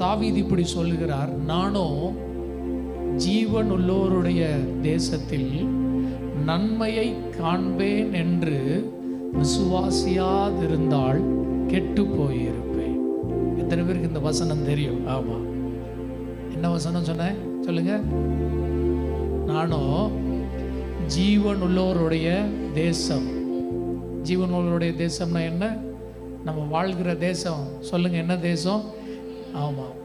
தாவீது இப்படி சொல்லுகிறார் நானும் ஜீவன் உள்ளோருடைய தேசத்தில் நன்மையை காண்பேன் என்று விசுவாசியாதிருந்தால் கெட்டு போயிருப்பேன். எத்தனை பேருக்கு இந்த வசனம் தெரியும்? ஆமா. என்ன வசனம் சொன்னேன் சொல்லுங்க. நானும் ஜீவன் உள்ளோருடைய தேசம். ஜீவன் உள்ளோருடைய தேசம்னா என்ன? நம்ம வாழ்கிற தேசம். சொல்லுங்க என்ன தேசம்? ஆமாம்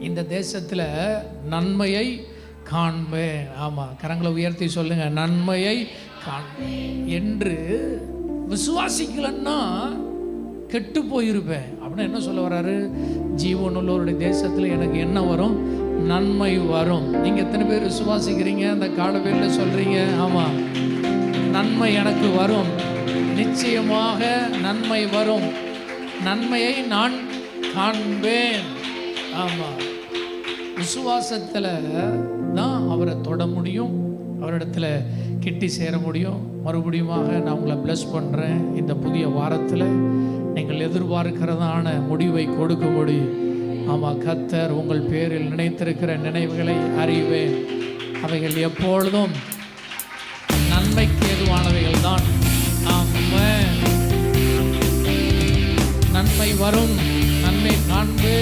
இந்த தேசத்தில் நன்மையை காண்பேன். ஆமாம் கரங்களை உயர்த்தி சொல்லுங்க. நன்மையை காண்பேன். என்று விசுவாசிக்கலன்னா கெட்டு போயிருப்பேன். அப்படின்னு என்ன சொல்ல வர்றாரு ஜீவனுள்ளவருடைய தேசத்தில் எனக்கு என்ன வரும்? நன்மை வரும். நீங்கள் எத்தனை பேர் விசுவாசிக்கிறீங்க? அந்த காலவேலில் சொல்கிறீங்க ஆமாம் நன்மை எனக்கு வரும். நிச்சயமாக நன்மை வரும். நன்மையை நான் காண்பேன். ஆமாம் விசுவாசத்தில் தான் அவரை தொட முடியும். அவரிடத்துல கிட்டி சேர முடியும். மறுபடியுமாக நான் உங்களை ப்ளஸ் பண்ணுறேன் இந்த புதிய வாரத்தில் நீங்கள் எதிர்பார்க்கிறதான முடிவை கொடுக்க முடியும் ஆமாம் கத்தர் உங்கள் பேரில் நினைத்திருக்கிற நினைவுகளை அறிவேன். அவைகள் எப்பொழுதும் நன்மைக்கு ஏதுவானவைகள் தான். நன்மை வரும். உம்மை காண்பு